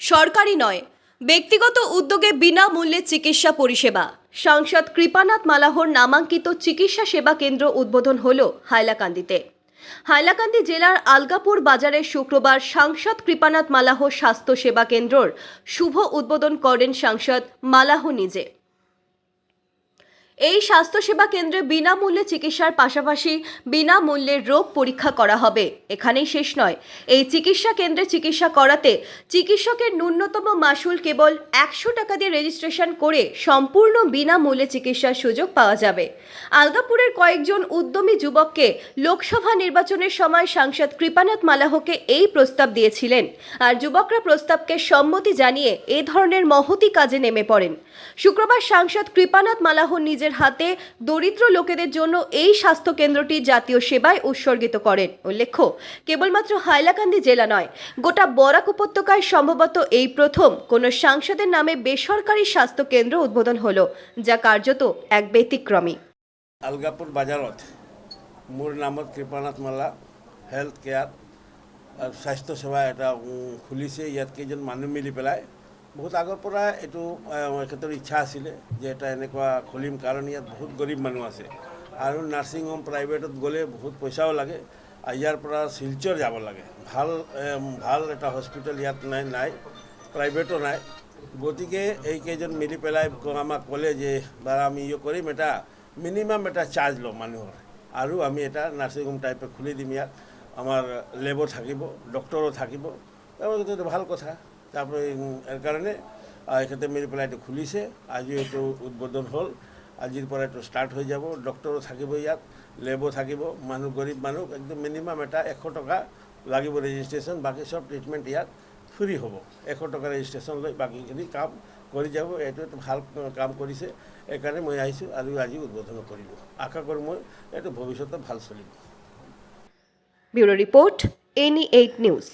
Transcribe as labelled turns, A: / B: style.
A: সরকারি নয়, ব্যক্তিগত উদ্যোগে বিনামূল্যে চিকিৎসা পরিষেবা। সাংসদ কৃপানাথ মালাহর নামাঙ্কিত চিকিৎসা সেবা কেন্দ্র উদ্বোধন হল হাইলাকান্দিতে। হাইলাকান্দি জেলার আলগাপুর বাজারে শুক্রবার সাংসদ কৃপানাথ মালাহ স্বাস্থ্য সেবা কেন্দ্রর শুভ উদ্বোধন করেন সাংসদ মালাহ নিজে। এই স্বাস্থ্যসেবা কেন্দ্রে বিনামূল্যে চিকিৎসার পাশাপাশি বিনামূল্যে রোগ পরীক্ষা করা হবে। এখানেই শেষ নয়। এই চিকিৎসা কেন্দ্রে চিকিৎসা করাতে চিকিৎসকের ন্যূনতম মাসুল কেবল একশো টাকা দিয়ে রেজিস্ট্রেশন করে সম্পূর্ণ বিনামূল্যে চিকিৎসার সুযোগ পাওয়া যাবে। আলগাপুরের কয়েকজন উদ্যমী যুবককে লোকসভা নির্বাচনের সময় সাংসদ কৃপানাথ মালাহকে এই প্রস্তাব দিয়েছিলেন। আর যুবকরা প্রস্তাবকে সম্মতি জানিয়ে এ ধরনের মহতি কাজে নেমে পড়েন। শুক্রবার সাংসদ কৃপানাথ মালাহ নিজের হাতে দরিদ্র লোকেদের জন্য এই স্বাস্থ্য কেন্দ্রটি জাতীয় সেবায় উৎসর্গিত করেন। উল্লেখ্য, কেবলমাত্র হাইলাকান্দি জেলা নয়, গোটা বরাক উপত্যকায় সম্ভবত এই প্রথম কোনো সাংসদের নামে বেসরকারি স্বাস্থ্য কেন্দ্র উদ্বোধন হলো, যা কার্যত এক ব্যতিক্রমী।
B: আলগাপুর বাজাৰত মোৰ নামত কৃপানাথ মালা, হেল্থ আৰু স্বাস্থ্য সেৱা এটা খুলিছে। ইয়াত কেইজন মানুহ মিলি পেলাই বহুত আগৰ পৰা এইটো এখেতৰ ইচ্ছা আছিলে যে এটা এনেকুৱা খুলিম, কাৰণ ইয়াত বহুত গৰীব মানুহ আছে। আৰু নাৰ্ছিং হোম প্ৰাইভেটত গ'লে বহুত পইচাও লাগে ইয়াৰ পৰা শিলচৰ যাব লাগে। ভালো ভালো এটা হস্পিটেল ইয়াত নাই নাই, প্ৰাইভেটো নাই। গতিকে এইকেইজন মিলি পেলাই আমাক ক'লে যে বাৰু আমি ইয়ে কৰিম এটা, মিনিমাম এটা চাৰ্জ ল'ম মানুহৰ। আৰু আমি এটা নাৰ্ছিং হোম টাইপে খুলি দিম ইয়াত। আমাৰ লেবো থাকিব, ডক্টৰো থাকিব। ভালো কথা। তাৰপৰা ইয়াৰ কাৰণে আহ, এখেতে মিলি পেলাই এইটো খুলিছে। আজি এইটো উদ্বোধন হ'ল। আজিৰ পৰা এইটো ষ্টাৰ্ট হৈ যাব। ডক্টৰো থাকিব ইয়াত লেবো থাকিব। মানুহ গৰীব মানুহ একদম মিনিমাম এটা এশ টকা লাগিব ৰেজিষ্ট্ৰেশ্যন বাকী চব ট্ৰিটমেণ্ট ইয়াত ফ্ৰী হ'ব। এশ টকা ৰেজিষ্ট্ৰেশ্যন লৈ বাকীখিনি কাম কৰি যাব। এইটো এটা ভালো কাম কৰিছে। সেইকাৰণে মই আহিছোঁ। আৰু আজি উদ্বোধন কৰিলোঁ। আশা কৰোঁ মই এইটো ভৱিষ্যতে ভালো চলিব।
A: Bureau report N E eight news.